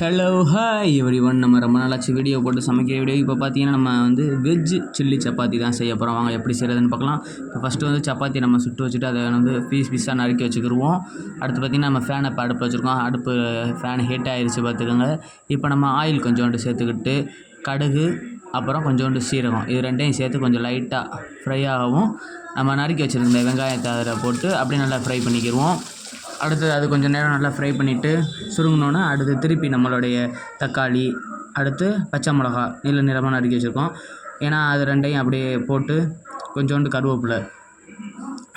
Hello hi every one நம்ம ரொம்ப நாளாச்சு வீடியோ போட்டு சமைக்கிற வீடியோ இப்போ பார்த்தீங்கன்னா நம்ம வந்து வெஜ் சில்லி சப்பாத்தி தான் செய்ய போகிறோம் வாங்க எப்படி செய்கிறதுன்னு பார்க்கலாம். இப்போ ஃபஸ்ட்டு வந்து சப்பாத்தி நம்ம சுட்டு வச்சுட்டு அதை வந்து பீஸ் பீஸாக நறுக்கி வச்சுக்கிடுவோம் அடுத்து பார்த்திங்கன்னா நம்ம ஃபேனை இப்போ அடுப்பு வச்சுருக்கோம். அடுப்பு ஃபேன் ஹீட் ஆயிடுச்சு பார்த்துக்கோங்க. இப்போ நம்ம ஆயில் கொஞ்சோண்டு சேர்த்துக்கிட்டு கடுகு அப்புறம் கொஞ்சோண்டு சீரகம். இது ரெண்டையும் சேர்த்து கொஞ்சம் லைட்டாக ஃப்ரை ஆகவும் நம்ம நறுக்கி வச்சுருந்த வெங்காயத்தை அதில் போட்டு அப்படியே நல்லா ஃப்ரை பண்ணிக்கிடுவோம் அடுத்து அது கொஞ்சம் நேரம் நல்லா ஃப்ரை பண்ணிவிட்டு சுருங்கினோன்னே அடுத்து திருப்பி நம்மளுடைய தக்காளி அடுத்து பச்சை மிளகா நீல நிறமாக நறுக்கி வச்சுருக்கோம். ஏன்னா அது ரெண்டையும் அப்படியே போட்டு கொஞ்சோண்டு கருவேப்பிலை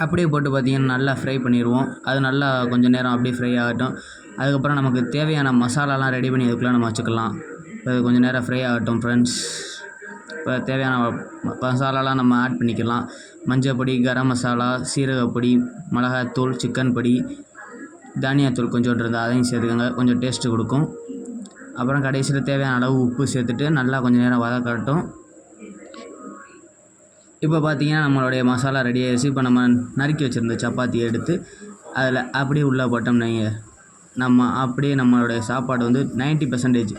அப்படியே போட்டு பார்த்திங்கன்னா நல்லா ஃப்ரை பண்ணிடுவோம். அது நல்லா கொஞ்சம் நேரம் அப்படியே ஃப்ரை ஆகட்டும். அதுக்கப்புறம் நமக்கு தேவையான மசாலாலாம் ரெடி பண்ணி அதுக்குள்ளே நம்ம வச்சுக்கலாம். இப்போ அது கொஞ்சம் நேரம் ஃப்ரை ஆகட்டும் ஃப்ரெண்ட்ஸ் இப்போ தேவையான மசாலாலாம் நம்ம ஆட் பண்ணிக்கலாம். மஞ்சள் பொடி கரம் மசாலா சீரகப்பொடி மிளகாத்தூள் சிக்கன் பொடி தனியாத்தூள் கொஞ்சோண்டு இருந்தால் அதையும் சேர்த்துக்கோங்க. கொஞ்சம் டேஸ்ட்டு கொடுக்கும். அப்புறம் கடைசியில் தேவையான அளவு உப்பு சேர்த்துட்டு நல்லா கொஞ்சம் நேரம் வதக்கட்டும் இப்போ பார்த்தீங்கன்னா நம்மளுடைய மசாலா ரெடி ஆகிடுச்சு இப்போ நம்ம நறுக்கி வச்சுருந்த சப்பாத்தி எடுத்து அதில் அப்படியே உள்ளே போட்டோம் நீங்கள் நம்ம அப்படியே நம்மளுடைய சாப்பாடு வந்து 90% பர்சன்டேஜ்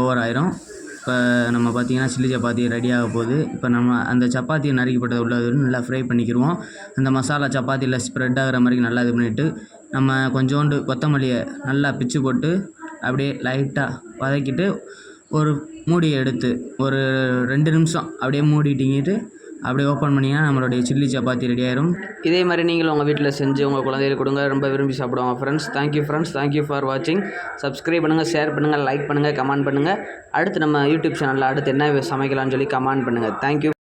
ஓவர் ஆயிரும். இப்போ நம்ம பார்த்தீங்கன்னா சில்லி சப்பாத்தி ரெடி ஆக போகுது. இப்போ நம்ம அந்த சப்பாத்தி நறுக்கப்பட்டது உள்ளது நல்லா ஃப்ரை பண்ணிக்கிடுவோம் அந்த மசாலா சப்பாத்தியில் ஸ்ப்ரெட் ஆகிற மாதிரி நல்லா இது பண்ணிவிட்டு நம்ம கொஞ்சோண்டு கொத்தமல்லியை நல்லா பிச்சு போட்டு அப்படியே லைட்டாக வதக்கிட்டு ஒரு மூடியை எடுத்து ஒரு ரெண்டு நிமிஷம் அப்படியே மூடிட்டிங்கிட்டு அப்படியே ஓப்பன் பண்ணிங்கன்னா நம்மளுடைய சில்லி சப்பாத்தி ரெடி ஆயிரும். இதே மாதிரி நீங்களும் உங்கள் வீட்டில் செஞ்சு உங்கள் குழந்தைகளுக்கு கொடுங்க. ரொம்ப விரும்பி சாப்பிடுவாங்க friends thank you friends thank you for வாட்சிங் சப்ஸ்கிரைப் பண்ணுங்கள் ஷேர் பண்ணுங்கள் லைக் பண்ணுங்கள் கமெண்ட் பண்ணுங்கள் அடுத்து நம்ம யூடியூப் சேனலில் அடுத்து என்ன சமைக்கலாம்னு சொல்லி கமெண்ட் பண்ணுங்கள் தேங்க்யூ